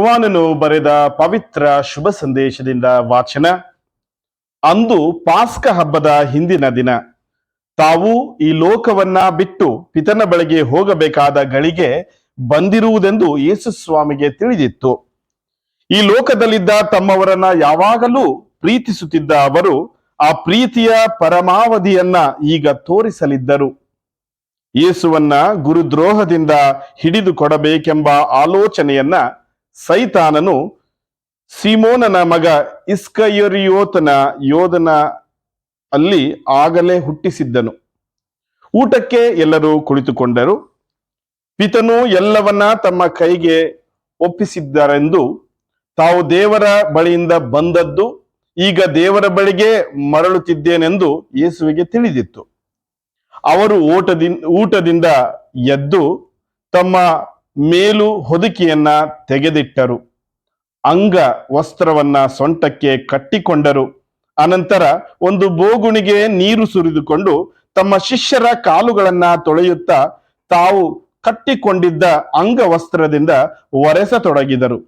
ಯೋವಾನನು ಬರೆದ ಪವಿತ್ರ ಶುಭ ಸಂದೇಶದಿಂದ ವಾಚನ. ಅಂದು ಪಾಸ್ಕ ಹಬ್ಬದ ಹಿಂದಿನ ದಿನ. ತಾವು ಈ ಲೋಕವನ್ನ ಬಿಟ್ಟು ಪಿತನ ಬಳಿಗೆ ಹೋಗಬೇಕಾದ ಗಳಿಗೆ ಬಂದಿರುವುದೆಂದು ಯೇಸು ಸ್ವಾಮಿಗೆ ತಿಳಿದಿತ್ತು. ಈ ಲೋಕದಲ್ಲಿದ್ದ ತಮ್ಮವರನ್ನ ಯಾವಾಗಲೂ ಪ್ರೀತಿಸುತ್ತಿದ್ದ ಅವರು ಆ ಪ್ರೀತಿಯ ಪರಮಾವಧಿಯನ್ನ ಈಗ ತೋರಿಸಲಿದ್ದರು. ಯೇಸುವನ್ನ ಗುರುದ್ರೋಹದಿಂದ ಹಿಡಿದು ಕೊಡಬೇಕೆಂಬ ಆಲೋಚನೆಯನ್ನ ಸೈತಾನನು ಸಿಮೋನನ ಮಗ ಇಸ್ಕಯರಿಯೋತನ ಯೋಧನ ಅಲ್ಲಿ ಆಗಲೇ ಹುಟ್ಟಿಸಿದ್ದನು. ಊಟಕ್ಕೆ ಎಲ್ಲರೂ ಕುಳಿತುಕೊಂಡರು. ಪಿತನು ಎಲ್ಲವನ್ನ ತಮ್ಮ ಕೈಗೆ ಒಪ್ಪಿಸಿದ್ದಾರೆಂದು ತಾವು ದೇವರ ಬಳಿಯಿಂದ ಬಂದದ್ದು, ಈಗ ದೇವರ ಬಳಿಗೆ ಮರಳುತ್ತಿದ್ದೇನೆಂದು ಯೇಸುವಿಗೆ ತಿಳಿದಿತ್ತು. ಅವರು ಊಟದಿಂದ ಊಟದಿಂದ ಎದ್ದು ತಮ್ಮ ಮೇಲು ಹೊದಿಕೆಯನ್ನ ತೆಗೆದಿಟ್ಟರು. ಅಂಗ ವಸ್ತ್ರವನ್ನ ಸೊಂಟಕ್ಕೆ ಕಟ್ಟಿಕೊಂಡರು. ಅನಂತರ ಒಂದು ಬೋಗುಣಿಗೆ ನೀರು ಸುರಿದುಕೊಂಡು ತಮ್ಮ ಶಿಷ್ಯರ ಕಾಲುಗಳನ್ನ ತೊಳೆಯುತ್ತಾ ತಾವು ಕಟ್ಟಿಕೊಂಡಿದ್ದ ಅಂಗವಸ್ತ್ರದಿಂದ ಒರೆಸತೊಡಗಿದರು.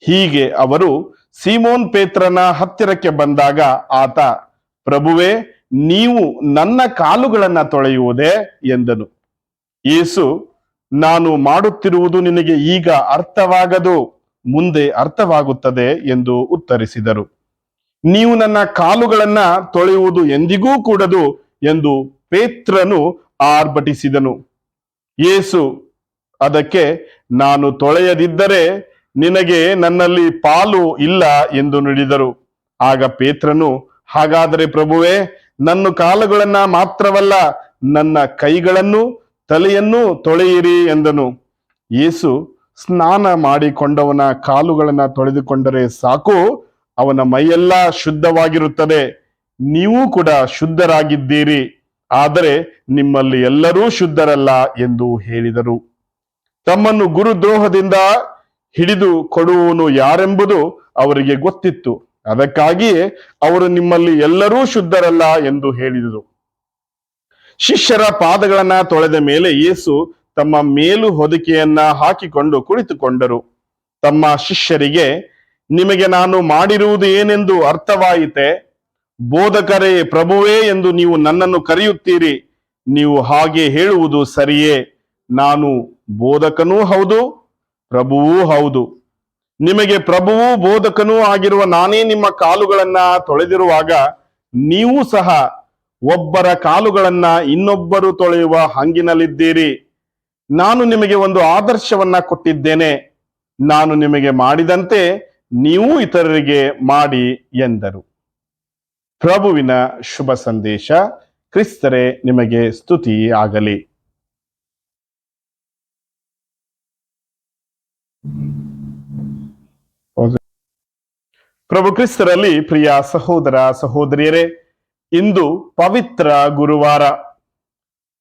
ಹೀಗೆ ಅವರು ಸೀಮೋನ್ ಪೇತ್ರನ ಹತ್ತಿರಕ್ಕೆ ಬಂದಾಗ ಆತ, ಪ್ರಭುವೇ, ನೀವು ನನ್ನ ಕಾಲುಗಳನ್ನ ತೊಳೆಯುವುದೇ ಎಂದನು. ಯೇಸು ನಾನು ಮಾಡುತ್ತಿರುವುದು ನಿನಗೆ ಈಗ ಅರ್ಥವಾಗದು, ಮುಂದೆ ಅರ್ಥವಾಗುತ್ತದೆ ಎಂದು ಉತ್ತರಿಸಿದರು. ನೀವು ನನ್ನ ಕಾಲುಗಳನ್ನ ತೊಳೆಯುವುದು ಎಂದಿಗೂ ಕೂಡದು ಎಂದು ಪೇತ್ರನು ಆರ್ಭಟಿಸಿದನು. ಯೇಸು ಅದಕ್ಕೆ ನಾನು ತೊಳೆಯದಿದ್ದರೆ ನಿನಗೆ ನನ್ನಲ್ಲಿ ಪಾಲು ಇಲ್ಲ ಎಂದು ನುಡಿದರು. ಆಗ ಪೇತ್ರನು, ಹಾಗಾದರೆ ಪ್ರಭುವೇ, ನನ್ನ ಕಾಲುಗಳನ್ನ ಮಾತ್ರವಲ್ಲ, ನನ್ನ ಕೈಗಳನ್ನು ತಲೆಯನ್ನು ತೊಳೆಯಿರಿ ಎಂದನು. ಯೇಸು ಸ್ನಾನ ಮಾಡಿಕೊಂಡವನ ಕಾಲುಗಳನ್ನು ತೊಳೆದುಕೊಂಡರೆ ಸಾಕು, ಅವನ ಮೈಯೆಲ್ಲ ಶುದ್ಧವಾಗಿರುತ್ತದೆ. ನೀವು ಕೂಡ ಶುದ್ಧರಾಗಿದ್ದೀರಿ, ಆದರೆ ನಿಮ್ಮಲ್ಲಿ ಎಲ್ಲರೂ ಶುದ್ಧರಲ್ಲ ಎಂದು ಹೇಳಿದರು. ತಮ್ಮನ್ನು ಗುರುದ್ರೋಹದಿಂದ ಹಿಡಿದು ಕೊಡುವನು ಯಾರೆಂಬುದು ಅವರಿಗೆ ಗೊತ್ತಿತ್ತು. ಅದಕ್ಕಾಗಿಯೇ ಅವರು ನಿಮ್ಮಲ್ಲಿ ಎಲ್ಲರೂ ಶುದ್ಧರಲ್ಲ ಎಂದು ಹೇಳಿದರು. ಶಿಷ್ಯರ ಪಾದಗಳನ್ನ ತೊಳೆದ ಮೇಲೆ ಯೇಸು ತಮ್ಮ ಮೇಲು ಹೊದಿಕೆಯನ್ನ ಹಾಕಿಕೊಂಡು ಕುಳಿತುಕೊಂಡರು. ತಮ್ಮ ಶಿಷ್ಯರಿಗೆ, ನಿಮಗೆ ನಾನು ಮಾಡಿರುವುದು ಏನೆಂದು ಅರ್ಥವಾಯಿತೆ? ಬೋಧಕರೇ, ಪ್ರಭುವೇ ಎಂದು ನೀವು ನನ್ನನ್ನು ಕರೆಯುತ್ತೀರಿ. ನೀವು ಹಾಗೆ ಹೇಳುವುದು ಸರಿಯೇ? ನಾನು ಬೋಧಕನೂ ಹೌದು, ಪ್ರಭುವೂ ಹೌದು. ನಿಮಗೆ ಪ್ರಭುವೂ ಬೋಧಕನೂ ಆಗಿರುವ ನಾನೇ ನಿಮ್ಮ ಕಾಲುಗಳನ್ನ ತೊಳೆದಿರುವಾಗ, ನೀವು ಸಹ ಒಬ್ಬರ ಕಾಲುಗಳನ್ನ ಇನ್ನೊಬ್ಬರು ತೊಳೆಯುವ ಹಂಗಿನಲ್ಲಿದ್ದೀರಿ. ನಾನು ನಿಮಗೆ ಒಂದು ಆದರ್ಶವನ್ನ ಕೊಟ್ಟಿದ್ದೇನೆ. ನಾನು ನಿಮಗೆ ಮಾಡಿದಂತೆ ನೀವು ಇತರರಿಗೆ ಮಾಡಿ ಎಂದರು. ಪ್ರಭುವಿನ ಶುಭ ಸಂದೇಶ, ಕ್ರಿಸ್ತರೇ, ನಿಮಗೆ ಸ್ತುತಿ ಆಗಲಿ. ಪ್ರಭು ಕ್ರಿಸ್ತರಲ್ಲಿ ಪ್ರಿಯ ಸಹೋದರ, ಸಹೋದರಿಯರೇ ಇಂದು ಪವಿತ್ರ ಗುರುವಾರ.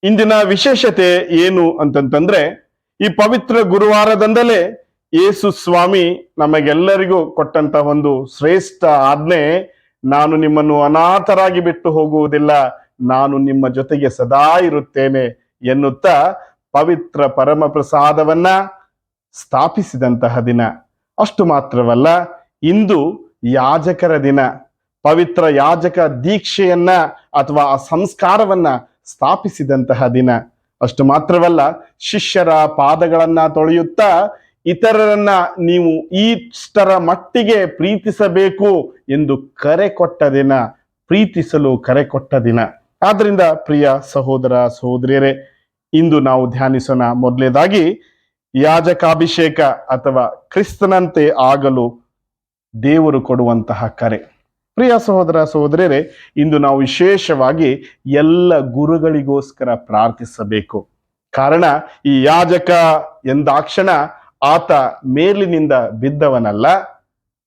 ಇಂದಿನ ವಿಶೇಷತೆ ಏನು ಅಂತಂತಂದ್ರೆ, ಈ ಪವಿತ್ರ ಗುರುವಾರದಿಂದಲೇ ಯೇಸು ಸ್ವಾಮಿ ನಮಗೆಲ್ಲರಿಗೂ ಕೊಟ್ಟಂತ ಒಂದು ಶ್ರೇಷ್ಠ ಆಜ್ಞೆ, ನಾನು ನಿಮ್ಮನ್ನು ಅನಾಥರಾಗಿ ಬಿಟ್ಟು ಹೋಗುವುದಿಲ್ಲ, ನಾನು ನಿಮ್ಮ ಜೊತೆಗೆ ಸದಾ ಇರುತ್ತೇನೆ ಎನ್ನುತ್ತಾ ಪವಿತ್ರ ಪರಮ ಪ್ರಸಾದವನ್ನ ಸ್ಥಾಪಿಸಿದಂತಹ ದಿನ. ಅಷ್ಟು ಮಾತ್ರವಲ್ಲ, ಇಂದು ಯಾಜಕರ ದಿನ. ಪವಿತ್ರ ಯಾಜಕ ದೀಕ್ಷೆಯನ್ನ ಅಥವಾ ಆ ಸಂಸ್ಕಾರವನ್ನ ಸ್ಥಾಪಿಸಿದಂತಹ ದಿನ. ಅಷ್ಟು ಮಾತ್ರವಲ್ಲ, ಶಿಷ್ಯರ ಪಾದಗಳನ್ನ ತೊಳೆಯುತ್ತಾ ಇತರರನ್ನ ನೀವು ಈಷ್ಟರ ಮಟ್ಟಿಗೆ ಪ್ರೀತಿಸಬೇಕು ಎಂದು ಕರೆ ಕೊಟ್ಟ ದಿನ, ಪ್ರೀತಿಸಲು ಕರೆ ಕೊಟ್ಟ ದಿನ. ಆದ್ರಿಂದ ಪ್ರಿಯ ಸಹೋದರ ಸಹೋದರಿಯರೇ, ಇಂದು ನಾವು ಧ್ಯಾನಿಸೋಣ ಮೊದಲೇದಾಗಿ, ಯಾಜಕಾಭಿಷೇಕ ಅಥವಾ ಕ್ರಿಸ್ತನಂತೆ ಆಗಲು ದೇವರು ಕೊಡುವಂತಹ ಕರೆ. ಪ್ರಿಯ ಸಹೋದರ ಸಹೋದರಿಯರೇ, ಇಂದು ನಾವು ವಿಶೇಷವಾಗಿ ಎಲ್ಲ ಗುರುಗಳಿಗೋಸ್ಕರ ಪ್ರಾರ್ಥಿಸಬೇಕು. ಕಾರಣ, ಈ ಯಾಜಕ ಎಂದಾಕ್ಷಣ ಆತ ಮೇಲಿನಿಂದ ಬಿದ್ದವನಲ್ಲ,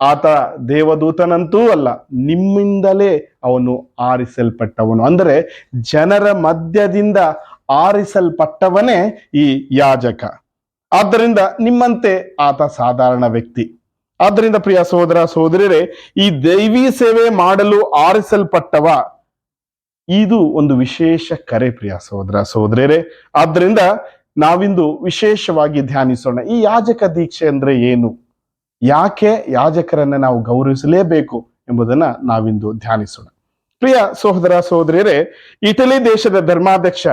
ಆತ ದೇವದೂತನಂತೂ ಅಲ್ಲ, ನಿಮ್ಮಿಂದಲೇ ಅವನು ಆರಿಸಲ್ಪಟ್ಟವನು. ಅಂದರೆ, ಜನರ ಮಧ್ಯದಿಂದ ಆರಿಸಲ್ಪಟ್ಟವನೇ ಈ ಯಾಜಕ. ಆದ್ದರಿಂದ ನಿಮ್ಮಂತೆ ಆತ ಸಾಧಾರಣ ವ್ಯಕ್ತಿ. ಆದ್ದರಿಂದ ಪ್ರಿಯ ಸಹೋದರ, ಸಹೋದರಿಯರೇ, ಈ ದೈವಿ ಸೇವೆ ಮಾಡಲು ಆರಿಸಲ್ಪಟ್ಟವ, ಇದು ಒಂದು ವಿಶೇಷ ಕರೆ ಪ್ರಿಯ ಸಹೋದರ, ಸಹೋದರಿಯರೇ. ಆದ್ದರಿಂದ ನಾವಿಂದು ವಿಶೇಷವಾಗಿ ಧ್ಯಾನಿಸೋಣ. ಈ ಯಾಜಕ ದೀಕ್ಷೆ ಅಂದ್ರೆ ಏನು? ಯಾಕೆ ಯಾಜಕರನ್ನ ನಾವು ಗೌರವಿಸಲೇಬೇಕು ಎಂಬುದನ್ನ ನಾವಿಂದು ಧ್ಯಾನಿಸೋಣ. ಪ್ರಿಯ ಸಹೋದರ, ಸಹೋದರಿಯರೇ, ಇಟಲಿ ದೇಶದ ಧರ್ಮಾಧ್ಯಕ್ಷ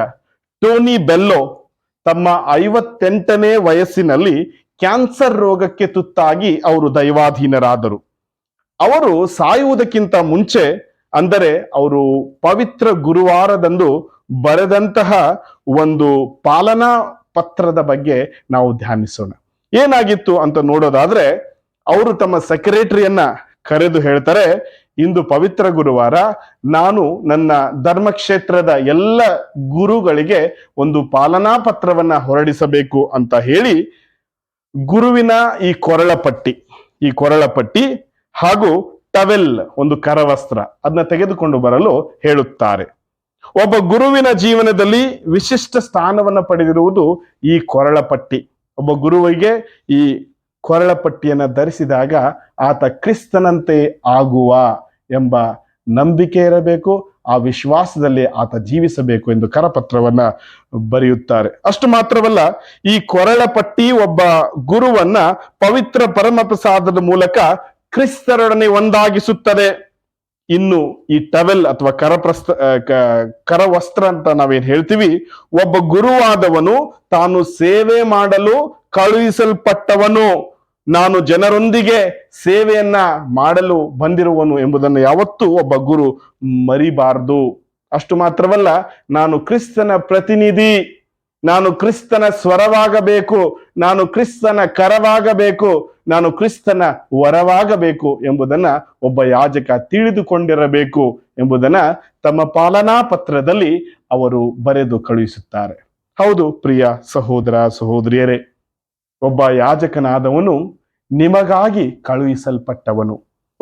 ಟೋನಿ ಬೆಲ್ಲೋ ತಮ್ಮ ಐವತ್ತೆಂಟನೇ ವಯಸ್ಸಿನಲ್ಲಿ ಕ್ಯಾನ್ಸರ್ ರೋಗಕ್ಕೆ ತುತ್ತಾಗಿ ಅವರು ದೈವಾಧೀನರಾದರು. ಅವರು ಸಾಯುವುದಕ್ಕಿಂತ ಮುಂಚೆ ಅಂದರೆ ಅವರು ಪವಿತ್ರ ಗುರುವಾರದಂದು ಬರೆದಂತಹ ಒಂದು ಪಾಲನಾ ಪತ್ರದ ಬಗ್ಗೆ ನಾವು ಧ್ಯಾನಿಸೋಣ. ಏನಾಗಿತ್ತು ಅಂತ ನೋಡೋದಾದ್ರೆ ಅವರು ತಮ್ಮ ಸೆಕ್ರೆಟರಿಯನ್ನ ಕರೆದು ಹೇಳ್ತಾರೆ, ಇಂದು ಪವಿತ್ರ ಗುರುವಾರ ನಾನು ನನ್ನ ಧರ್ಮಕ್ಷೇತ್ರದ ಎಲ್ಲ ಗುರುಗಳಿಗೆ ಒಂದು ಪಾಲನಾ ಪತ್ರವನ್ನ ಹೊರಡಿಸಬೇಕು ಅಂತ ಹೇಳಿ ಗುರುವಿನ ಈ ಕೊರಳ ಪಟ್ಟಿ, ಈ ಕೊರಳ ಪಟ್ಟಿ ಹಾಗೂ ಟವೆಲ್ ಒಂದು ಕರವಸ್ತ್ರ ಅದನ್ನ ತೆಗೆದುಕೊಂಡು ಬರಲು ಹೇಳುತ್ತಾರೆ. ಒಬ್ಬ ಗುರುವಿನ ಜೀವನದಲ್ಲಿ ವಿಶಿಷ್ಟ ಸ್ಥಾನವನ್ನ ಪಡೆದಿರುವುದು ಈ ಕೊರಳ ಪಟ್ಟಿ. ಒಬ್ಬ ಗುರುವಿಗೆ ಈ ಕೊರಳ ಪಟ್ಟಿಯನ್ನ ಧರಿಸಿದಾಗ ಆತ ಕ್ರಿಸ್ತನಂತೆ ಆಗುವ ಎಂಬ ನಂಬಿಕೆ ಇರಬೇಕು, ಆ ವಿಶ್ವಾಸದಲ್ಲಿ ಆತ ಜೀವಿಸಬೇಕು ಎಂದು ಕರಪತ್ರವನ್ನ ಬರೆಯುತ್ತಾರೆ. ಅಷ್ಟು ಮಾತ್ರವಲ್ಲ, ಈ ಕೊರಳ ಪಟ್ಟಿ ಒಬ್ಬ ಗುರುವನ್ನ ಪವಿತ್ರ ಪರಮಪ್ರಸಾದದ ಮೂಲಕ ಕ್ರಿಸ್ತರೊಡನೆ ಒಂದಾಗಿಸುತ್ತದೆ. ಇನ್ನು ಈ ಟವೆಲ್ ಅಥವಾ ಕರಪ್ರಸ್ತ ಕರವಸ್ತ್ರ ಅಂತ ನಾವೇನ್ ಹೇಳ್ತೀವಿ, ಒಬ್ಬ ಗುರುವಾದವನು ತಾನು ಸೇವೆ ಮಾಡಲು ಕಳುಹಿಸಲ್ಪಟ್ಟವನು. ನಾನು ಜನರೊಂದಿಗೆ ಸೇವೆಯನ್ನ ಮಾಡಲು ಬಂದಿರುವನು ಎಂಬುದನ್ನು ಯಾವತ್ತೂ ಒಬ್ಬ ಗುರು ಮರಿಬಾರದು. ಅಷ್ಟು ಮಾತ್ರವಲ್ಲ, ನಾನು ಕ್ರಿಸ್ತನ ಪ್ರತಿನಿಧಿ, ನಾನು ಕ್ರಿಸ್ತನ ಸ್ವರವಾಗಬೇಕು, ನಾನು ಕ್ರಿಸ್ತನ ಕರವಾಗಬೇಕು, ನಾನು ಕ್ರಿಸ್ತನ ವರವಾಗಬೇಕು ಎಂಬುದನ್ನ ಒಬ್ಬ ಯಾಜಕ ತಿಳಿದುಕೊಂಡಿರಬೇಕು ಎಂಬುದನ್ನ ತಮ್ಮ ಪಾಲನಾ ಪತ್ರದಲ್ಲಿ ಅವರು ಬರೆದು ಕಳುಹಿಸುತ್ತಾರೆ. ಹೌದು, ಪ್ರಿಯ ಸಹೋದರ ಸಹೋದರಿಯರೇ ಒಬ್ಬ ಯಾಜಕನಾದವನು ನಿಮಗಾಗಿ ಕಳುಹಿಸಲ್ಪಟ್ಟವನು.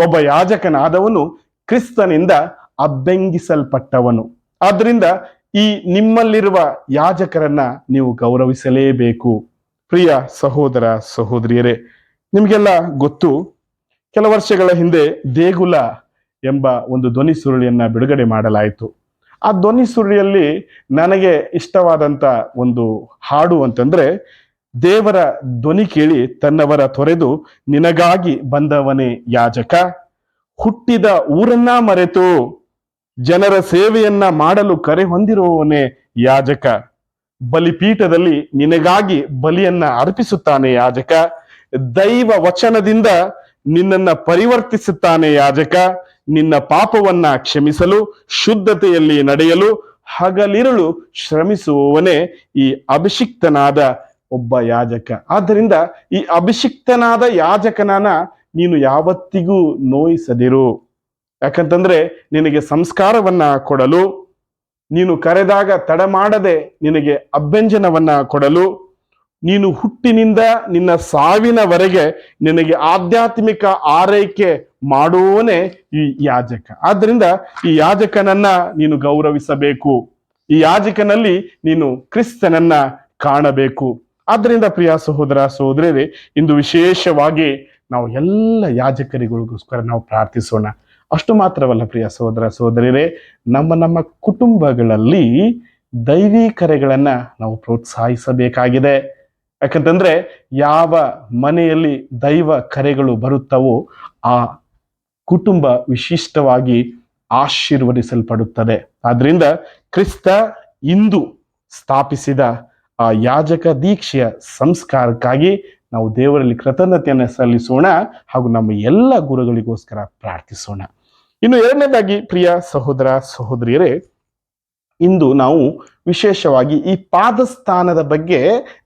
ಒಬ್ಬ ಯಾಜಕನಾದವನು ಕ್ರಿಸ್ತನಿಂದ ಅಬ್ಬೆಂಗಿಸಲ್ಪಟ್ಟವನು. ಆದ್ರಿಂದ ಈ ನಿಮ್ಮಲ್ಲಿರುವ ಯಾಜಕರನ್ನ ನೀವು ಗೌರವಿಸಲೇಬೇಕು. ಪ್ರಿಯ ಸಹೋದರ ಸಹೋದರಿಯರೇ, ನಿಮಗೆಲ್ಲ ಗೊತ್ತು, ಕೆಲ ವರ್ಷಗಳ ಹಿಂದೆ ದೇಗುಲ ಎಂಬ ಒಂದು ಧ್ವನಿ ಸುರುಳಿಯನ್ನ ಬಿಡುಗಡೆ ಮಾಡಲಾಯಿತು. ಆ ಧ್ವನಿ ಸುರುಳಿಯಲ್ಲಿ ನನಗೆ ಇಷ್ಟವಾದಂತ ಒಂದು ಹಾಡು ಅಂತಂದ್ರೆ ದೇವರ ಧ್ವನಿ ಕೇಳಿ ತನ್ನವರ ತೊರೆದು, ನಿನಗಾಗಿ ಬಂದವನೇ ಯಾಜಕ. ಹುಟ್ಟಿದ ಊರನ್ನ ಮರೆತು ಜನರ ಸೇವೆಯನ್ನ ಮಾಡಲು ಕರೆ ಹೊಂದಿರುವವನೇ ಯಾಜಕ. ಬಲಿಪೀಠದಲ್ಲಿ ನಿನಗಾಗಿ ಬಲಿಯನ್ನ ಅರ್ಪಿಸುತ್ತಾನೆ ಯಾಜಕ. ದೈವ ವಚನದಿಂದ ನಿನ್ನನ್ನ ಪರಿವರ್ತಿಸುತ್ತಾನೆ ಯಾಜಕ. ನಿನ್ನ ಪಾಪವನ್ನ ಕ್ಷಮಿಸಲು, ಶುದ್ಧತೆಯಲ್ಲಿ ನಡೆಯಲು ಹಗಲಿರುಳು ಶ್ರಮಿಸುವವನೇ ಈ ಅಭಿಷಿಕ್ತನಾದ ಒಬ್ಬ ಯಾಜಕ. ಆದ್ದರಿಂದ ಈ ಅಭಿಷಿಕ್ತನಾದ ಯಾಜಕನನ್ನ ನೀನು ಯಾವತ್ತಿಗೂ ನೋಯಿಸದಿರು. ಯಾಕಂತಂದ್ರೆ ನಿನಗೆ ಸಂಸ್ಕಾರವನ್ನ ಕೊಡಲು, ನೀನು ಕರೆದಾಗ ತಡ ಮಾಡದೆ ನಿನಗೆ ಅಭ್ಯಂಜನವನ್ನ ಕೊಡಲು, ನೀನು ಹುಟ್ಟಿನಿಂದ ನಿನ್ನ ಸಾವಿನವರೆಗೆ ನಿನಗೆ ಆಧ್ಯಾತ್ಮಿಕ ಆರೈಕೆ ಮಾಡುವವನೇ ಈ ಯಾಜಕ. ಆದ್ದರಿಂದ ಈ ಯಾಜಕನನ್ನ ನೀನು ಗೌರವಿಸಬೇಕು. ಈ ಯಾಜಕನಲ್ಲಿ ನೀನು ಕ್ರಿಸ್ತನನ್ನ ಕಾಣಬೇಕು. ಆದ್ರಿಂದ ಪ್ರಿಯ ಸಹೋದರ ಸಹೋದರರೇ, ಇಂದು ವಿಶೇಷವಾಗಿ ನಾವು ಎಲ್ಲ ಯಾಜಕರಿಗಳಿಗೋಸ್ಕರ ನಾವು ಪ್ರಾರ್ಥಿಸೋಣ. ಅಷ್ಟು ಮಾತ್ರವಲ್ಲ ಪ್ರಿಯ ಸಹೋದರ ಸಹೋದರಿಯರೇ ನಮ್ಮ ನಮ್ಮ ಕುಟುಂಬಗಳಲ್ಲಿ ದೈವಿ ಕರೆಗಳನ್ನ ನಾವು ಪ್ರೋತ್ಸಾಹಿಸಬೇಕಾಗಿದೆ. ಯಾಕಂತಂದ್ರೆ, ಯಾವ ಮನೆಯಲ್ಲಿ ದೈವ ಕರೆಗಳು ಬರುತ್ತವೋ, ಆ ಕುಟುಂಬ ವಿಶಿಷ್ಟವಾಗಿ ಆಶೀರ್ವದಿಸಲ್ಪಡುತ್ತದೆ. ಆದ್ರಿಂದ ಕ್ರಿಸ್ತ ಇಂದು ಸ್ಥಾಪಿಸಿದ ಆ ಯಾಜಕ ದೀಕ್ಷೆಯ ಸಂಸ್ಕಾರಕ್ಕಾಗಿ ನಾವು ದೇವರಲ್ಲಿ ಕೃತಜ್ಞತೆಯನ್ನು ಸಲ್ಲಿಸೋಣ ಹಾಗೂ ನಮ್ಮ ಎಲ್ಲ ಗುರುಗಳಿಗೋಸ್ಕರ ಪ್ರಾರ್ಥಿಸೋಣ. ಇನ್ನು ಎರಡನೇದಾಗಿ ಪ್ರಿಯ ಸಹೋದರ ಸಹೋದರಿಯರೇ, ಇಂದು ನಾವು ವಿಶೇಷವಾಗಿ ಈ ಪಾದಸ್ಥಾನದ ಬಗ್ಗೆ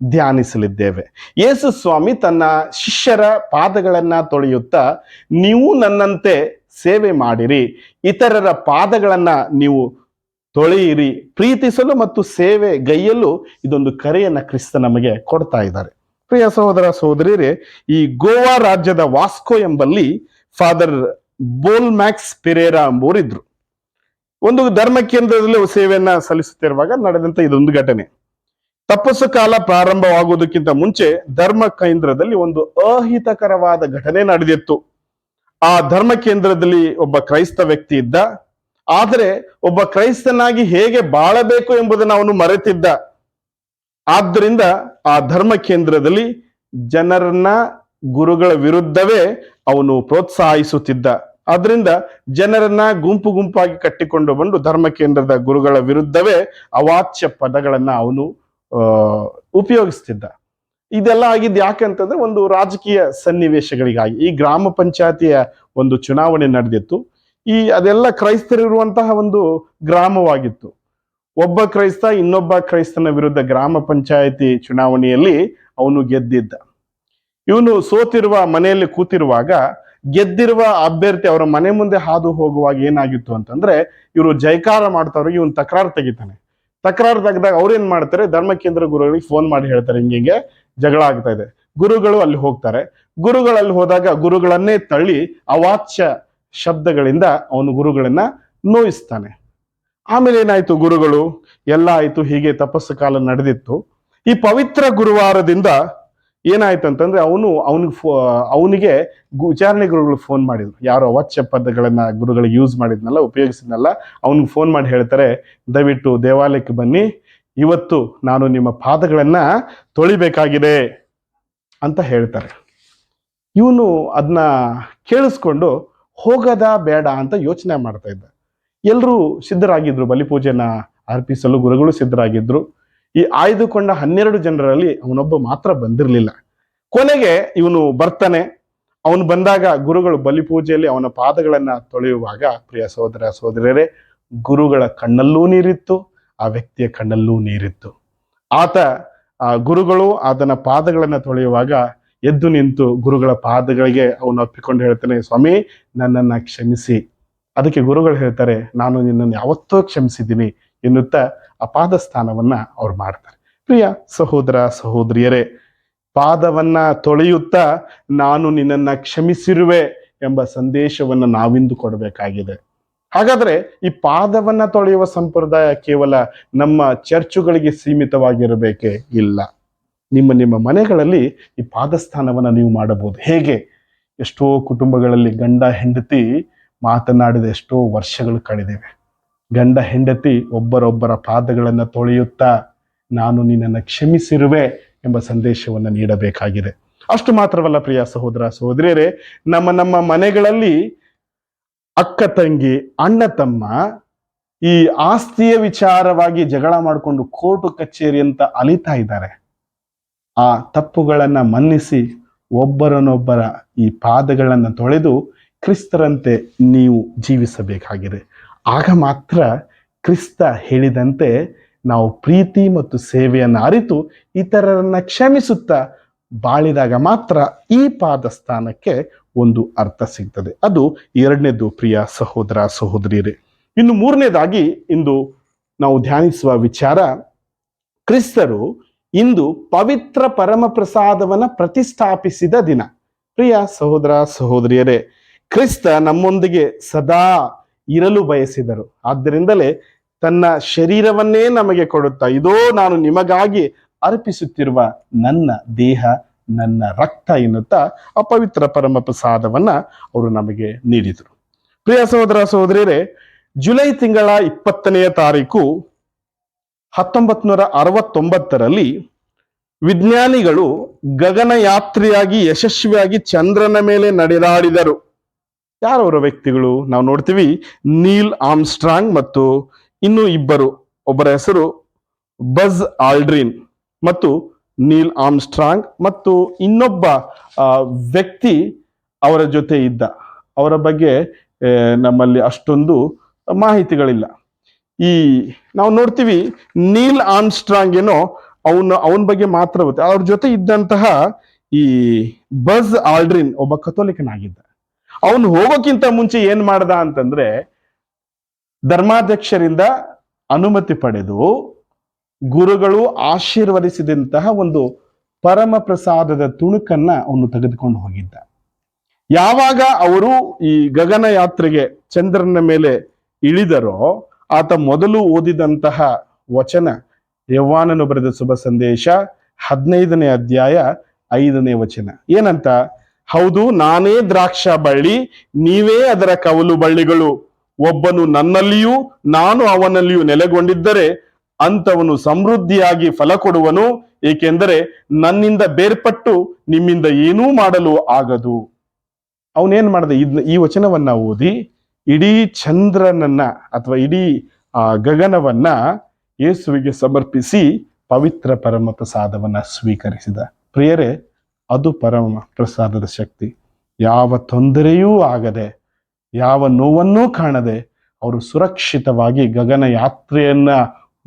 ಧ್ಯಾನಿಸಲಿದ್ದೇವೆ. ಯೇಸು ಸ್ವಾಮಿ ತನ್ನ ಶಿಷ್ಯರ ಪಾದಗಳನ್ನ ತೊಳೆಯುತ್ತಾ, ನೀವು ನನ್ನಂತೆ ಸೇವೆ ಮಾಡಿರಿ, ಇತರರ ಪಾದಗಳನ್ನ ನೀವು ತೊಳೆಯಿರಿ. ಪ್ರೀತಿಸಲು ಮತ್ತು ಸೇವೆ ಗೈಯಲು ಇದೊಂದು ಕರೆಯನ್ನ ಕ್ರಿಸ್ತ ನಮಗೆ ಕೊಡ್ತಾ ಇದ್ದಾರೆ. ಪ್ರಿಯ ಸಹೋದರ ಸಹೋದರಿಯರೇ, ಈ ಗೋವಾ ರಾಜ್ಯದ ವಾಸ್ಕೋ ಎಂಬಲ್ಲಿ ಫಾದರ್ ಬೋಲ್ ಮ್ಯಾಕ್ಸ್ ಪೆರೇರಾ ಎಂಬುವರಿದ್ರು. ಒಂದು ಧರ್ಮ ಕೇಂದ್ರದಲ್ಲಿ ಸೇವೆಯನ್ನ ಸಲ್ಲಿಸುತ್ತಿರುವಾಗ ನಡೆದಂತ ಇದೊಂದು ಘಟನೆ. ತಪಸ್ಸು ಕಾಲ ಪ್ರಾರಂಭವಾಗುವುದಕ್ಕಿಂತ ಮುಂಚೆ ಧರ್ಮ ಕೇಂದ್ರದಲ್ಲಿ ಒಂದು ಅಹಿತಕರವಾದ ಘಟನೆ ನಡೆದಿತ್ತು. ಆ ಧರ್ಮ ಕೇಂದ್ರದಲ್ಲಿ ಒಬ್ಬ ಕ್ರೈಸ್ತ ವ್ಯಕ್ತಿ ಇದ್ದ. ಆದರೆ ಒಬ್ಬ ಕ್ರೈಸ್ತನಾಗಿ ಹೇಗೆ ಬಾಳಬೇಕು ಎಂಬುದನ್ನು ಅವನು ಮರೆತಿದ್ದ. ಆದ್ದರಿಂದ ಆ ಧರ್ಮ ಕೇಂದ್ರದಲ್ಲಿ ಜನರನ್ನ ಗುರುಗಳ ವಿರುದ್ಧವೇ ಅವನು ಪ್ರೋತ್ಸಾಹಿಸುತ್ತಿದ್ದ. ಆದ್ರಿಂದ ಜನರನ್ನ ಗುಂಪು ಗುಂಪಾಗಿ ಕಟ್ಟಿಕೊಂಡು ಬಂದು ಧರ್ಮ ಕೇಂದ್ರದ ಗುರುಗಳ ವಿರುದ್ಧವೇ ಅವಾಚ್ಯ ಪದಗಳನ್ನ ಅವನು ಉಪಯೋಗಿಸ್ತಿದ್ದ. ಇದೆಲ್ಲ ಆಗಿದ್ದು ಯಾಕಂತಂದ್ರೆ ಒಂದು ರಾಜಕೀಯ ಸನ್ನಿವೇಶಗಳಿಗಾಗಿ. ಈ ಗ್ರಾಮ ಪಂಚಾಯತಿಯ ಒಂದು ಚುನಾವಣೆ ನಡೆದಿತ್ತು. ಈ ಅದೆಲ್ಲ ಕ್ರೈಸ್ತರಿರುವಂತಹ ಒಂದು ಗ್ರಾಮವಾಗಿತ್ತು. ಒಬ್ಬ ಕ್ರೈಸ್ತ ಇನ್ನೊಬ್ಬ ಕ್ರೈಸ್ತನ ವಿರುದ್ಧ ಗ್ರಾಮ ಪಂಚಾಯಿತಿ ಚುನಾವಣೆಯಲ್ಲಿ ಅವನು ಗೆದ್ದಿದ್ದ. ಇವನು ಸೋತಿರುವ ಮನೆಯಲ್ಲಿ ಕೂತಿರುವಾಗ ಗೆದ್ದಿರುವ ಅಭ್ಯರ್ಥಿ ಅವರ ಮನೆ ಮುಂದೆ ಹಾದು ಹೋಗುವಾಗ ಏನಾಗಿತ್ತು ಅಂತಂದ್ರೆ ಇವರು ಜೈಕಾರ ಮಾಡ್ತಾವ್ರಿಗೆ ಇವನು ತಕರಾರು ತೆಗಿತಾನೆ. ತಕರಾರು ತೆಗೆದಾಗ ಅವ್ರೇನ್ ಮಾಡ್ತಾರೆ, ಧರ್ಮ ಕೇಂದ್ರ ಗುರುಗಳಿಗೆ ಫೋನ್ ಮಾಡಿ ಹೇಳ್ತಾರೆ, ಹಿಂಗೆ ಜಗಳ ಆಗ್ತಾ ಇದೆ. ಗುರುಗಳು ಅಲ್ಲಿ ಹೋಗ್ತಾರೆ. ಗುರುಗಳಲ್ಲಿ ಹೋದಾಗ ಗುರುಗಳನ್ನೇ ತಳ್ಳಿ ಅವಾಚ್ಯ ಶಬ್ದಗಳಿಂದ ಅವನು ಗುರುಗಳನ್ನ ನೋಯಿಸ್ತಾನೆ. ಆಮೇಲೆ ಏನಾಯ್ತು ಗುರುಗಳು? ಎಲ್ಲ ಆಯ್ತು, ಹೀಗೆ ತಪಸ್ಸು ಕಾಲ ನಡೆದಿತ್ತು. ಈ ಪವಿತ್ರ ಗುರುವಾರದಿಂದ ಏನಾಯ್ತು ಅಂತಂದ್ರೆ ಅವನು, ಅವನಿಗೆ ಅವನಿಗೆ ವಿಚಾರಣೆ ಗುರುಗಳು ಫೋನ್ ಮಾಡಿದ್ರು. ಯಾರೋ ಅವಚ್ಚ ಪದಗಳನ್ನ ಗುರುಗಳಿಗೆ ಯೂಸ್ ಮಾಡಿದ್ನಲ್ಲ, ಉಪಯೋಗಿಸಿದ್ನಲ್ಲ, ಅವನಿಗೆ ಫೋನ್ ಮಾಡಿ ಹೇಳ್ತಾರೆ, ದಯವಿಟ್ಟು ದೇವಾಲಯಕ್ಕೆ ಬನ್ನಿ, ಇವತ್ತು ನಾನು ನಿಮ್ಮ ಪಾದಗಳನ್ನ ತೊಳಿಬೇಕಾಗಿದೆ ಅಂತ ಹೇಳ್ತಾರೆ. ಇವನು ಅದನ್ನ ಕೇಳಿಸ್ಕೊಂಡು ಹೋಗದ ಬೇಡ ಅಂತ ಯೋಚನೆ ಮಾಡ್ತಾ ಇದ್ದ. ಎಲ್ಲರೂ ಸಿದ್ಧರಾಗಿದ್ರು, ಬಲಿಪೂಜೆನ ಅರ್ಪಿಸಲು ಗುರುಗಳು ಸಿದ್ಧರಾಗಿದ್ರು. ಈ ಆಯ್ದುಕೊಂಡ ಹನ್ನೆರಡು ಜನರಲ್ಲಿ ಅವನೊಬ್ಬ ಮಾತ್ರ ಬಂದಿರಲಿಲ್ಲ. ಕೊನೆಗೆ ಇವನು ಬರ್ತಾನೆ. ಅವನು ಬಂದಾಗ ಗುರುಗಳು ಬಲಿಪೂಜೆಯಲ್ಲಿ ಅವನ ಪಾದಗಳನ್ನ ತೊಳೆಯುವಾಗ, ಪ್ರಿಯ ಸಹೋದರ ಸಹೋದರರೇ ಗುರುಗಳ ಕಣ್ಣಲ್ಲೂ ನೀರಿತ್ತು, ಆ ವ್ಯಕ್ತಿಯ ಕಣ್ಣಲ್ಲೂ ನೀರಿತ್ತು. ಆತ, ಆ ಗುರುಗಳು ಆತನ ಪಾದಗಳನ್ನು ತೊಳೆಯುವಾಗ ಎದ್ದು ನಿಂತು ಗುರುಗಳ ಪಾದಗಳಿಗೆ ಅವನು ಅಪ್ಪಿಕೊಂಡು ಹೇಳ್ತಾನೆ, ಸ್ವಾಮಿ, ನನ್ನನ್ನ ಕ್ಷಮಿಸಿ. ಅದಕ್ಕೆ ಗುರುಗಳು ಹೇಳ್ತಾರೆ, ನಾನು ನಿನ್ನನ್ನು ಯಾವತ್ತೋ ಕ್ಷಮಿಸಿದ್ದೀನಿ ಎನ್ನುತ್ತಾ ಆ ಪಾದ ಸ್ಥಾನವನ್ನ ಅವ್ರು ಮಾಡ್ತಾರೆ. ಪ್ರಿಯ ಸಹೋದರ, ಸಹೋದರಿಯರೇ, ಪಾದವನ್ನ ತೊಳೆಯುತ್ತಾ ನಾನು ನಿನ್ನನ್ನ ಕ್ಷಮಿಸಿರುವೆ ಎಂಬ ಸಂದೇಶವನ್ನ ನಾವಿಂದು ಕೊಡಬೇಕಾಗಿದೆ. ಹಾಗಾದ್ರೆ ಈ ಪಾದವನ್ನ ತೊಳೆಯುವ ಸಂಪ್ರದಾಯ ಕೇವಲ ನಮ್ಮ ಚರ್ಚುಗಳಿಗೆ ಸೀಮಿತವಾಗಿರಬೇಕೇ ಇಲ್ಲ. ನಿಮ್ಮ ನಿಮ್ಮ ಮನೆಗಳಲ್ಲಿ ಈ ಪಾದಸ್ಥಾನವನ್ನು ನೀವು ಮಾಡಬಹುದು. ಹೇಗೆ? ಎಷ್ಟೋ ಕುಟುಂಬಗಳಲ್ಲಿ ಗಂಡ, ಹೆಂಡತಿ ಮಾತನಾಡಿದ ಎಷ್ಟೋ ವರ್ಷಗಳು ಕಳೆದಿವೆ. ಗಂಡ, ಹೆಂಡತಿ ಒಬ್ಬರೊಬ್ಬರ ಪಾದಗಳನ್ನು ತೊಳೆಯುತ್ತಾ ನಾನು ನಿನ್ನನ್ನು ಕ್ಷಮಿಸಿರುವೆ ಎಂಬ ಸಂದೇಶವನ್ನು ನೀಡಬೇಕಾಗಿದೆ. ಅಷ್ಟು ಮಾತ್ರವಲ್ಲ ಪ್ರಿಯ ಸಹೋದರ, ಸಹೋದರಿಯರೇ, ನಮ್ಮ ನಮ್ಮ ಮನೆಗಳಲ್ಲಿ ಅಕ್ಕ ತಂಗಿ, ಅಣ್ಣ ತಮ್ಮ ಈ ಆಸ್ತಿಯ ವಿಚಾರವಾಗಿ ಜಗಳ ಮಾಡಿಕೊಂಡು ಕೋರ್ಟು ಕಚೇರಿ ಅಂತ ಅಲಿತಾ ಇದ್ದಾರೆ. ಆ ತಪ್ಪುಗಳನ್ನು ಮನ್ನಿಸಿ ಒಬ್ಬರನ್ನೊಬ್ಬರ ಈ ಪಾದಗಳನ್ನು ತೊಳೆದು ಕ್ರಿಸ್ತರಂತೆ ನೀವು ಜೀವಿಸಬೇಕಾಗಿದೆ. ಆಗ ಮಾತ್ರ ಕ್ರಿಸ್ತ ಹೇಳಿದಂತೆ ನಾವು ಪ್ರೀತಿ ಮತ್ತು ಸೇವೆಯನ್ನು ಅರಿತು ಇತರರನ್ನು ಕ್ಷಮಿಸುತ್ತಾ ಬಾಳಿದಾಗ ಮಾತ್ರ ಈ ಪಾದ ಸ್ಥಾನಕ್ಕೆ ಒಂದು ಅರ್ಥ ಸಿಗ್ತದೆ. ಅದು ಎರಡನೇದು ಪ್ರಿಯ ಸಹೋದರ ಸಹೋದರಿಯರೇ. ಇನ್ನು ಮೂರನೇದಾಗಿ ಇಂದು ನಾವು ಧ್ಯಾನಿಸುವ ವಿಚಾರ ಕ್ರಿಸ್ತರು ಇಂದು ಪವಿತ್ರ ಪರಮ ಪ್ರಸಾದವನ್ನ ಪ್ರತಿಷ್ಠಾಪಿಸಿದ ದಿನ. ಪ್ರಿಯ ಸಹೋದರ, ಸಹೋದರಿಯರೇ, ಕ್ರಿಸ್ತ ನಮ್ಮೊಂದಿಗೆ ಸದಾ ಇರಲು ಬಯಸಿದರು. ಆದ್ದರಿಂದಲೇ ತನ್ನ ಶರೀರವನ್ನೇ ನಮಗೆ ಕೊಡುತ್ತಾ ಇದೋ ನಾನು ನಿಮಗಾಗಿ ಅರ್ಪಿಸುತ್ತಿರುವ ನನ್ನ ದೇಹ, ನನ್ನ ರಕ್ತ ಎನ್ನುತ್ತಾ ಅಪವಿತ್ರ ಪರಮ ಪ್ರಸಾದವನ್ನ ಅವರು ನಮಗೆ ನೀಡಿದರು. ಪ್ರಿಯ ಸಹೋದರ, ಸಹೋದರಿಯರೇ, ಜುಲೈ ತಿಂಗಳ ಇಪ್ಪತ್ತನೆಯ ತಾರೀಕು ಹತ್ತೊಂಬತ್ ನೂರ ಅರವತ್ತೊಂಬತ್ತರಲ್ಲಿ ವಿಜ್ಞಾನಿಗಳು ಗಗನಯಾತ್ರಿಯಾಗಿ ಯಶಸ್ವಿಯಾಗಿ ಚಂದ್ರನ ಮೇಲೆ ನಡೆದಾಡಿದರು. ಯಾರವರ ವ್ಯಕ್ತಿಗಳು? ನಾವು ನೋಡ್ತೀವಿ ನೀಲ್ ಆಮ್ಸ್ಟ್ರಾಂಗ್ ಮತ್ತು ಇನ್ನೂ ಇಬ್ಬರು. ಒಬ್ಬರ ಹೆಸರು ಬಜ್ ಆಲ್ಡ್ರಿನ್ ಮತ್ತು ನೀಲ್ ಆಮ್ಸ್ಟ್ರಾಂಗ್ ಮತ್ತು ಇನ್ನೊಬ್ಬ ವ್ಯಕ್ತಿ ಅವರ ಜೊತೆ ಇದ್ದ. ಅವರ ಬಗ್ಗೆ ನಮ್ಮಲ್ಲಿ ಅಷ್ಟೊಂದು ಮಾಹಿತಿಗಳಿಲ್ಲ. ಈ ನಾವು ನೋಡ್ತೀವಿ ನೀಲ್ ಆಮ್ಸ್ಟ್ರಾಂಗ್ ಏನೋ ಅವನ ಅವನ ಬಗ್ಗೆ ಮಾತ್ರ ಗೊತ್ತೆ ಅವ್ರ ಜೊತೆ ಇದ್ದಂತಹ ಈ ಬಜ್ ಆಲ್ಡ್ರಿನ್ ಒಬ್ಬ ಕಥೋಲಿಕನಾಗಿದ್ದ. ಅವನು ಹೋಗೋಕ್ಕಿಂತ ಮುಂಚೆ ಏನ್ ಮಾಡ್ದ ಅಂತಂದ್ರೆ ಧರ್ಮಾಧ್ಯಕ್ಷರಿಂದ ಅನುಮತಿ ಪಡೆದು ಗುರುಗಳು ಆಶೀರ್ವದಿಸಿದಂತಹ ಒಂದು ಪರಮ ಪ್ರಸಾದದ ತುಣುಕನ್ನ ಅವನು ತೆಗೆದುಕೊಂಡು ಹೋಗಿದ್ದ. ಯಾವಾಗ ಅವರು ಈ ಗಗನ ಯಾತ್ರೆಗೆ ಚಂದ್ರನ ಮೇಲೆ ಇಳಿದರೋ ಆತ ಮೊದಲು ಓದಿದಂತಹ ವಚನ ಯವ್ವಾನನು ಬರೆದ ಶುಭ ಸಂದೇಶ ಹದಿನೈದನೇ ಅಧ್ಯಾಯ ಐದನೇ ವಚನ. ಏನಂತ? ಹೌದು, ನಾನೇ ದ್ರಾಕ್ಷ ಬಳ್ಳಿ, ನೀವೇ ಅದರ ಕವಲು ಬಳ್ಳಿಗಳು. ಒಬ್ಬನು ನನ್ನಲ್ಲಿಯೂ, ನಾನು ಅವನಲ್ಲಿಯೂ ನೆಲೆಗೊಂಡಿದ್ದರೆ ಅಂತವನು ಸಮೃದ್ಧಿಯಾಗಿ ಫಲ ಕೊಡುವನು, ಏಕೆಂದರೆ ನನ್ನಿಂದ ಬೇರ್ಪಟ್ಟು ನಿಮ್ಮಿಂದ ಏನೂ ಮಾಡಲು ಆಗದು. ಅವನೇನ್ ಮಾಡ್ದ? ಈ ವಚನವನ್ನ ಓದಿ ಇಡೀ ಚಂದ್ರನನ್ನ ಅಥವಾ ಇಡೀ, ಆ, ಗಗನವನ್ನ ಯೇಸುವಿಗೆ ಸಮರ್ಪಿಸಿ ಪವಿತ್ರ ಪರಮ ಪ್ರಸಾದವನ್ನ ಸ್ವೀಕರಿಸಿದ. ಪ್ರಿಯರೇ, ಅದು ಪರಮ ಪ್ರಸಾದದ ಶಕ್ತಿ. ಯಾವ ತೊಂದರೆಯೂ ಆಗದೆ, ಯಾವ ನೋವನ್ನೂ ಕಾಣದೆ ಅವರು ಸುರಕ್ಷಿತವಾಗಿ ಗಗನ ಯಾತ್ರೆಯನ್ನ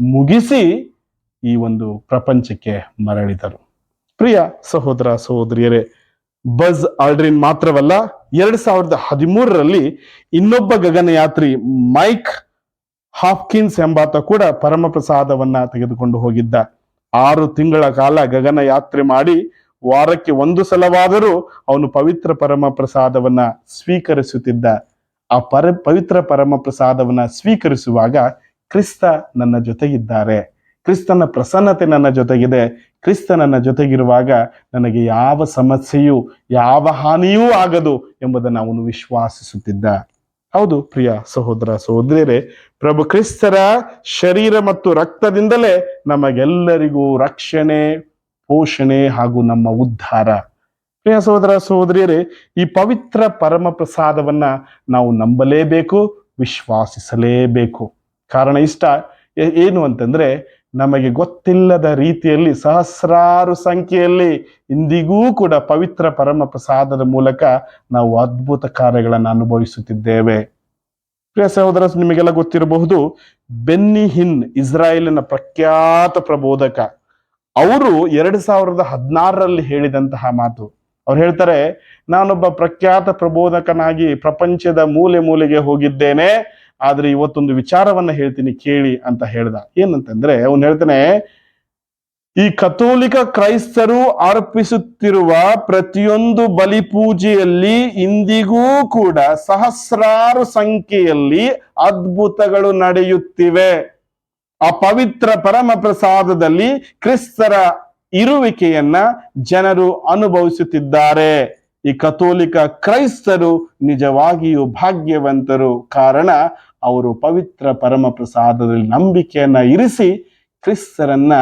ಮುಗಿಸಿ ಈ ಒಂದು ಪ್ರಪಂಚಕ್ಕೆ ಮರಳಿದರು. ಪ್ರಿಯ ಸಹೋದರ ಸಹೋದರಿಯರೇ, ಬಜ್ ಆಲ್ಡ್ರಿನ್ ಮಾತ್ರವಲ್ಲ ಎರಡ್ ಸಾವಿರದ ಹದಿಮೂರರಲ್ಲಿ ಇನ್ನೊಬ್ಬ ಗಗನಯಾತ್ರಿ ಮೈಕ್ ಹಾಫ್ಕಿನ್ಸ್ ಎಂಬಾತ ಕೂಡ ಪರಮ ಪ್ರಸಾದವನ್ನ ತೆಗೆದುಕೊಂಡು ಹೋಗಿದ್ದ. ಆರು ತಿಂಗಳ ಕಾಲ ಗಗನ ಯಾತ್ರೆ ಮಾಡಿ ವಾರಕ್ಕೆ ಒಂದು ಸಲವಾದರೂ ಅವನು ಪವಿತ್ರ ಪರಮ ಪ್ರಸಾದವನ್ನ ಸ್ವೀಕರಿಸುತ್ತಿದ್ದ. ಆ ಪರ, ಪವಿತ್ರ ಪರಮ ಪ್ರಸಾದವನ್ನ ಸ್ವೀಕರಿಸುವಾಗ ಕ್ರಿಸ್ತ ನನ್ನ ಜೊತೆಗಿದ್ದಾರೆ. ಕ್ರಿಸ್ತನ ಪ್ರಸನ್ನತೆ ನನ್ನ ಜೊತೆಗಿದೆ. ಕ್ರಿಸ್ತ ನನ್ನ ಜೊತೆಗಿರುವಾಗ ನನಗೆ ಯಾವ ಸಮಸ್ಯೆಯೂ, ಯಾವ ಹಾನಿಯೂ ಆಗದು ಎಂಬುದನ್ನು ಅವನು ವಿಶ್ವಾಸಿಸುತ್ತಿದ್ದ. ಹೌದು ಪ್ರಿಯ ಸಹೋದರ ಸಹೋದರಿಯರೇ, ಪ್ರಭು ಕ್ರಿಸ್ತರ ಶರೀರ ಮತ್ತು ರಕ್ತದಿಂದಲೇ ನಮಗೆಲ್ಲರಿಗೂ ರಕ್ಷಣೆ, ಪೋಷಣೆ ಹಾಗೂ ನಮ್ಮ ಉದ್ಧಾರ. ಪ್ರಿಯ ಸಹೋದರ ಸಹೋದರಿಯರೇ, ಈ ಪವಿತ್ರ ಪರಮ ಪ್ರಸಾದವನ್ನ ನಾವು ನಂಬಲೇಬೇಕು, ವಿಶ್ವಾಸಿಸಲೇಬೇಕು. ಕಾರಣ ಇಷ್ಟ ಏನು ಅಂತಂದ್ರೆ ನಮಗೆ ಗೊತ್ತಿಲ್ಲದ ರೀತಿಯಲ್ಲಿ ಸಹಸ್ರಾರು ಸಂಖ್ಯೆಯಲ್ಲಿ ಇಂದಿಗೂ ಕೂಡ ಪವಿತ್ರ ಪರಮ ಪ್ರಸಾದದ ಮೂಲಕ ನಾವು ಅದ್ಭುತ ಕಾರ್ಯಗಳನ್ನು ಅನುಭವಿಸುತ್ತಿದ್ದೇವೆ. ಪ್ರಿಯ ಸಹೋದರ, ನಿಮಗೆಲ್ಲ ಗೊತ್ತಿರಬಹುದು, ಬೆನ್ನಿ ಹಿನ್, ಇಸ್ರಾಯೇಲಿನ ಪ್ರಖ್ಯಾತ ಪ್ರಬೋಧಕ, ಅವರು ಎರಡು ಸಾವಿರದ ಹದಿನಾರರಲ್ಲಿ ಹೇಳಿದಂತಹ ಮಾತು. ಅವ್ರು ಹೇಳ್ತಾರೆ, ನಾನೊಬ್ಬ ಪ್ರಖ್ಯಾತ ಪ್ರಬೋಧಕನಾಗಿ ಪ್ರಪಂಚದ ಮೂಲೆ ಮೂಲೆಗೆ ಹೋಗಿದ್ದೇನೆ ಆದ್ರೆ ಇವತ್ತೊಂದು ವಿಚಾರವನ್ನ ಹೇಳ್ತೀನಿ ಕೇಳಿ ಅಂತ ಹೇಳ್ದ. ಏನಂತಂದ್ರೆ ಅವನು ಹೇಳ್ತಾನೆ, ಈ ಕಥೋಲಿಕ ಕ್ರೈಸ್ತರು ಅರ್ಪಿಸುತ್ತಿರುವ ಪ್ರತಿಯೊಂದು ಬಲಿ ಪೂಜೆಯಲ್ಲಿ ಇಂದಿಗೂ ಕೂಡ ಸಹಸ್ರಾರು ಸಂಖ್ಯೆಯಲ್ಲಿ ಅದ್ಭುತಗಳು ನಡೆಯುತ್ತಿವೆ. ಆ ಪವಿತ್ರ ಪರಮ ಪ್ರಸಾದದಲ್ಲಿ ಕ್ರಿಸ್ತರ ಇರುವಿಕೆಯನ್ನ ಜನರು ಅನುಭವಿಸುತ್ತಿದ್ದಾರೆ. ಈ ಕಥೋಲಿಕ ಕ್ರೈಸ್ತರು ನಿಜವಾಗಿಯೂ ಭಾಗ್ಯವಂತರು. ಕಾರಣ ಅವರು ಪವಿತ್ರ ಪರಮ ಪ್ರಸಾದದಲ್ಲಿ ನಂಬಿಕೆಯನ್ನ ಇರಿಸಿ ಕ್ರಿಸ್ತರನ್ನ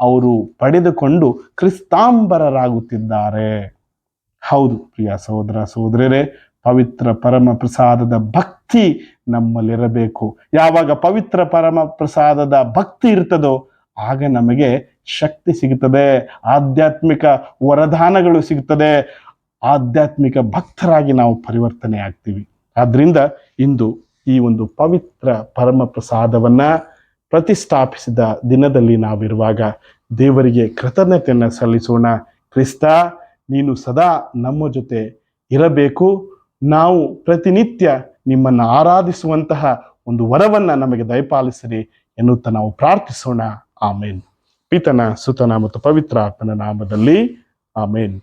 ಅವರು ಪಡೆದುಕೊಂಡು ಕ್ರಿಸ್ತಾಂಬರರಾಗುತ್ತಿದ್ದಾರೆ. ಹೌದು ಪ್ರಿಯ ಸಹೋದರ ಸಹೋದರರೇ ಪವಿತ್ರ ಪರಮ ಪ್ರಸಾದದ ಭಕ್ತಿ ನಮ್ಮಲ್ಲಿರಬೇಕು. ಯಾವಾಗ ಪವಿತ್ರ ಪರಮ ಪ್ರಸಾದದ ಭಕ್ತಿ ಇರ್ತದೋ ಆಗ ನಮಗೆ ಶಕ್ತಿ ಸಿಗುತ್ತದೆ, ಆಧ್ಯಾತ್ಮಿಕ ವರದಾನಗಳು ಸಿಗುತ್ತದೆ, ಆಧ್ಯಾತ್ಮಿಕ ಭಕ್ತರಾಗಿ ನಾವು ಪರಿವರ್ತನೆ ಆಗ್ತೀವಿ ಆದ್ದರಿಂದ ಇಂದು ಈ ಒಂದು ಪವಿತ್ರ ಪರಮ ಪ್ರಸಾದವನ್ನ ಪ್ರತಿಷ್ಠಾಪಿಸಿದ ದಿನದಲ್ಲಿ ನಾವಿರುವಾಗ ದೇವರಿಗೆ ಕೃತಜ್ಞತೆಯನ್ನು ಸಲ್ಲಿಸೋಣ. ಕ್ರಿಸ್ತ, ನೀನು ಸದಾ ನಮ್ಮ ಜೊತೆ ಇರಬೇಕು. ನಾವು ಪ್ರತಿನಿತ್ಯ ನಿಮ್ಮನ್ನು ಆರಾಧಿಸುವಂತಹ ಒಂದು ವರವನ್ನ ನಮಗೆ ದಯಪಾಲಿಸಿರಿ ಎನ್ನುತ್ತಾ ನಾವು ಪ್ರಾರ್ಥಿಸೋಣ. ಆಮೇನ್. ಪಿತನ, ಸುತನ ಮತ್ತು ಪವಿತ್ರ ಆತ್ಮನ ನಾಮದಲ್ಲಿ ಆಮೇನ್.